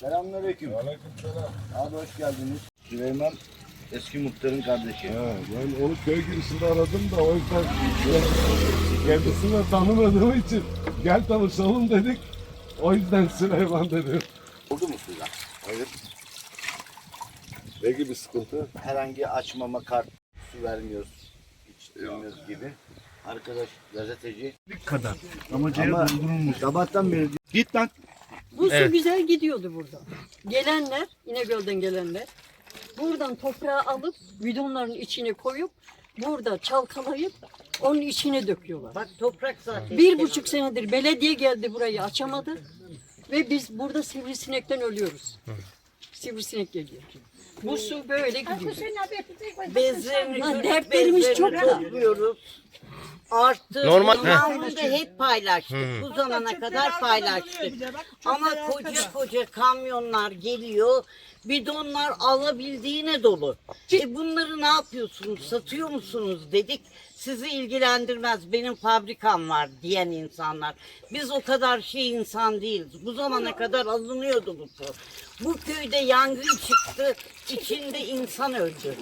Selamünaleyküm. Aleykümselam. Abi hoş geldiniz. Süleyman eski muhtarın kardeşi. Ha, ben onu köy girişinde aradım da o yüzden kendisini tanımadığım için gel tanışalım dedik. O yüzden Süleyman dedim. Oldu mu suda? Hayır. Ne gibi sıkıntı? Herhangi açmama kart, su vermiyoruz, içmiyoruz gibi. Arkadaş gazeteci. kadar. Amacaya Ama doldurulmuş. sabahtan beri Git lan. Bu Evet. su güzel gidiyordu burada. Gelenler, İnegöl'den gelenler buradan toprağı alıp bidonların içine koyup burada çalkalayıp onun içine döküyorlar. Bak toprak zaten. Bir buçuk senedir belediye geldi burayı açamadı ve biz burada sivrisinekten ölüyoruz. Sivrisinek geliyor. Bu su böyle gidiyor. çocuk dertlerimiz çok topluyoruz. Arttı. Normal- Zamanında hep paylaştık. Bu zamana kadar paylaştık. Ama koca koca kamyonlar geliyor. Bidonlar alabildiğine dolu. E bunları ne yapıyorsunuz? Satıyor musunuz dedik. Sizi ilgilendirmez. Benim fabrikam var diyen insanlar. Biz o kadar şey insan değiliz. Bu zamana kadar alınıyordu bu su. Bu köyde yangın çıktı. İçinde insan öldü.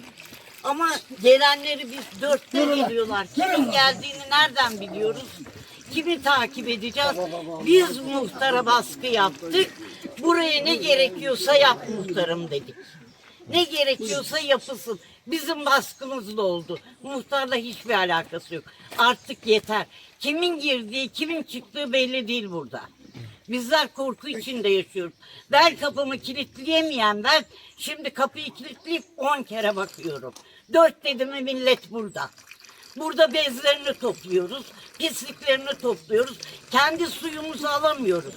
Ama gelenleri biz dörtte geliyorlar. Kimin geldiğini nereden biliyoruz? Kimi takip edeceğiz? Biz muhtara baskı yaptık. Buraya ne gerekiyorsa yap muhtarım dedik. Ne gerekiyorsa yapılsın. Bizim baskımızla oldu. Muhtarla hiçbir alakası yok. Artık yeter. Kimin girdiği, kimin çıktığı belli değil burada. Bizler korku içinde yaşıyoruz. Ben kapımı kilitleyemeyen ben şimdi kapıyı kilitleyip on kere bakıyorum. Dört dedim mi millet burada. Burada bezlerini topluyoruz, pisliklerini topluyoruz. Kendi suyumuzu alamıyoruz.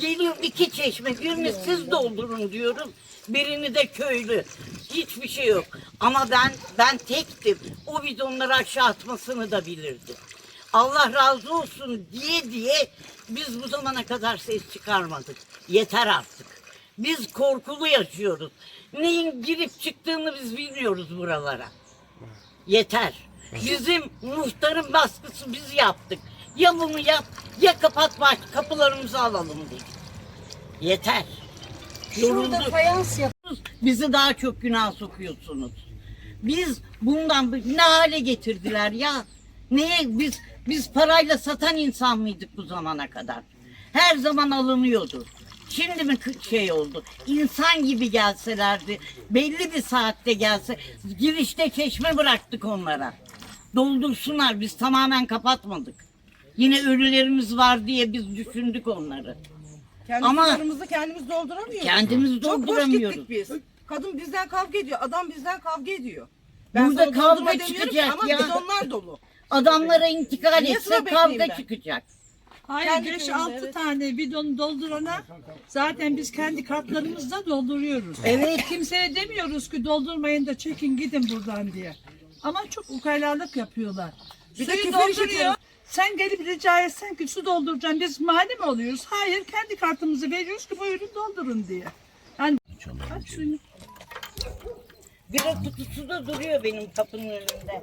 Geliyor iki çeşme, birini siz doldurun diyorum. Birini de köylü. Hiçbir şey yok. Ama ben ben tektim. O bidonları aşağı atmasını da bilirdim. Allah razı olsun diye diye biz bu zamana kadar ses çıkarmadık. Yeter artık. Biz korkulu yaşıyoruz. Neyin girip çıktığını biz bilmiyoruz buralara. Yeter. Bizim muhtarın baskısı biz yaptık. Ya bunu yap ya kapat bak kapılarımızı alalım dedik. Yeter. Şurada Yorulduk. fayans yap. Bizi daha çok günah sokuyorsunuz. Biz bundan ne hale getirdiler ya? Neye biz biz parayla satan insan mıydık bu zamana kadar? Her zaman alınıyordu. Şimdi mi şey oldu? İnsan gibi gelselerdi, belli bir saatte gelse, girişte çeşme bıraktık onlara. Doldursunlar, biz tamamen kapatmadık. Yine ölülerimiz var diye biz düşündük onları. Kendi Ama- sularımızı kendimiz dolduramıyoruz. Kendimiz Çok boş dolduramıyoruz. gittik biz. Kadın bizden kavga ediyor, adam bizden kavga ediyor. Burada sana kavga doldurma demiyorum çıkacak ama ya. bidonlar dolu. Adamlara intikal Niye etse bekleyeyim kavga ben? çıkacak. Hayır Kendi 5-6 köyünde, evet. tane bidon doldurana zaten biz kendi kartlarımızla dolduruyoruz. Evet. Kimseye demiyoruz ki doldurmayın da çekin gidin buradan diye. Ama çok ukalalık yapıyorlar. Bir de Suyu küfür dolduruyor. işitiyoruz. Sen gelip rica etsen ki su dolduracaksın. Biz mani mi oluyoruz? Hayır kendi kartımızı veriyoruz ki buyurun doldurun diye. Yani aç suyunu. Bira kutusu da duruyor benim kapının önünde.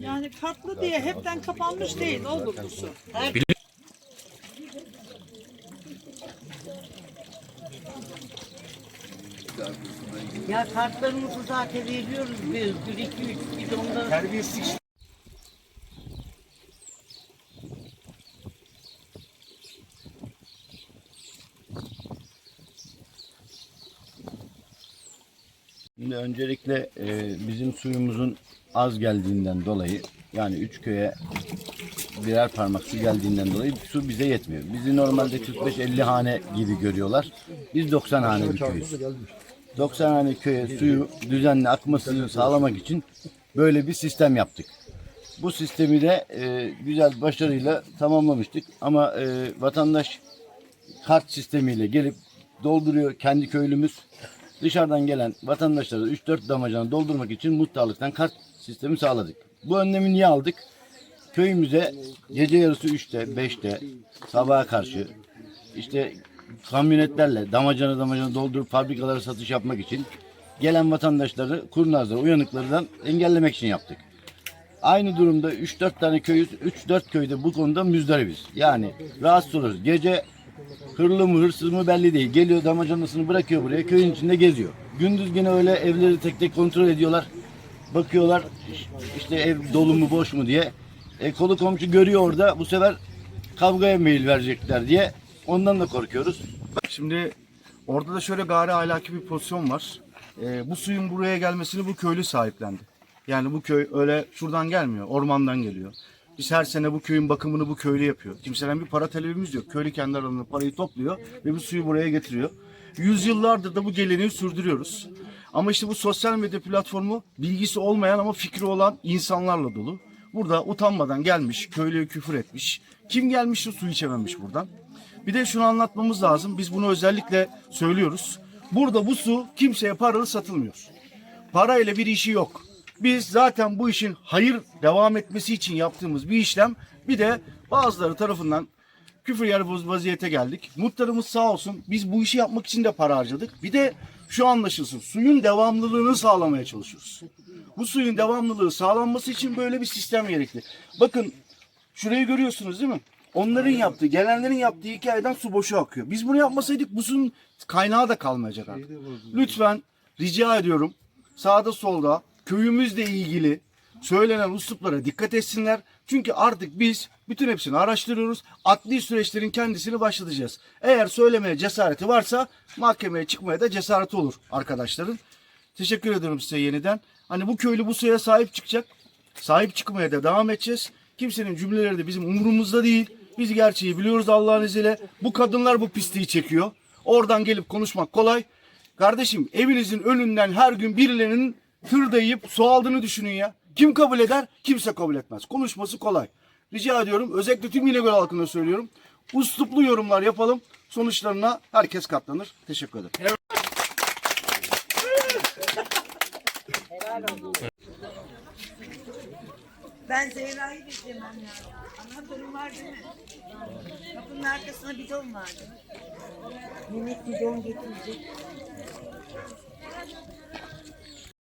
Yani kartlı diye hepten kapanmış değil olur bu su. Ya kartlarımızı zaten veriyoruz bir özgür. iki üç bidonda. Terbiyesiz. Şimdi öncelikle e, bizim suyumuzun az geldiğinden dolayı yani üç köye birer parmak su geldiğinden dolayı su bize yetmiyor. Bizi normalde 45-50 hane gibi görüyorlar. Biz 90 hane bir köyüz. 90 hane köye suyu düzenli akmasını sağlamak için böyle bir sistem yaptık. Bu sistemi de e, güzel başarıyla tamamlamıştık ama e, vatandaş kart sistemiyle gelip dolduruyor kendi köylümüz. Dışarıdan gelen vatandaşlara 3-4 damacana doldurmak için muhtarlıktan kart sistemi sağladık. Bu önlemi niye aldık? Köyümüze gece yarısı 3'te, 5'te, sabaha karşı işte kamyonetlerle damacana damacana doldurup fabrikalara satış yapmak için gelen vatandaşları kurnazları, uyanıklardan engellemek için yaptık. Aynı durumda 3-4 tane köyüz, 3-4 köyde bu konuda müzdaribiz. Yani rahatsız oluruz. Gece hırlı mı hırsız mı belli değil. Geliyor damacanasını bırakıyor buraya köyün içinde geziyor. Gündüz gene öyle evleri tek tek kontrol ediyorlar. Bakıyorlar işte ev dolu mu boş mu diye. E, kolu komşu görüyor orada bu sefer kavgaya meyil verecekler diye ondan da korkuyoruz. Şimdi orada da şöyle gayri ahlaki bir pozisyon var. Ee, bu suyun buraya gelmesini bu köylü sahiplendi. Yani bu köy öyle şuradan gelmiyor, ormandan geliyor. Biz her sene bu köyün bakımını bu köylü yapıyor. Kimseden bir para talebimiz yok. Köylü kendi aralarında parayı topluyor ve bu suyu buraya getiriyor. Yüzyıllardır da bu geleneği sürdürüyoruz. Ama işte bu sosyal medya platformu bilgisi olmayan ama fikri olan insanlarla dolu. Burada utanmadan gelmiş, köylüye küfür etmiş. Kim gelmiş de su içememiş buradan. Bir de şunu anlatmamız lazım. Biz bunu özellikle söylüyoruz. Burada bu su kimseye paralı satılmıyor. Parayla bir işi yok. Biz zaten bu işin hayır devam etmesi için yaptığımız bir işlem. Bir de bazıları tarafından küfür yer vaziyete geldik. Muhtarımız sağ olsun biz bu işi yapmak için de para harcadık. Bir de şu anlaşılsın suyun devamlılığını sağlamaya çalışıyoruz. Bu suyun devamlılığı sağlanması için böyle bir sistem gerekli. Bakın Şurayı görüyorsunuz değil mi? Onların yaptığı, gelenlerin yaptığı hikayeden su boşa akıyor. Biz bunu yapmasaydık bu suyun kaynağı da kalmayacak artık. Lütfen rica ediyorum sağda solda köyümüzle ilgili söylenen usluplara dikkat etsinler. Çünkü artık biz bütün hepsini araştırıyoruz. Adli süreçlerin kendisini başlatacağız. Eğer söylemeye cesareti varsa mahkemeye çıkmaya da cesareti olur arkadaşların. Teşekkür ediyorum size yeniden. Hani bu köylü bu suya sahip çıkacak. Sahip çıkmaya da devam edeceğiz. Kimsenin cümleleri de bizim umurumuzda değil. Biz gerçeği biliyoruz Allah'ın izniyle. Bu kadınlar bu pisliği çekiyor. Oradan gelip konuşmak kolay. Kardeşim evinizin önünden her gün birilerinin tırdayıp su aldığını düşünün ya. Kim kabul eder? Kimse kabul etmez. Konuşması kolay. Rica ediyorum özellikle tüm İnegöl halkına söylüyorum. Usluplu yorumlar yapalım. Sonuçlarına herkes katlanır. Teşekkür ederim. Ben Zehra'yı beklemem lazım. Anahtarım var değil mi? Kapının arkasında bidon vardı. Mehmet bidon getirecek.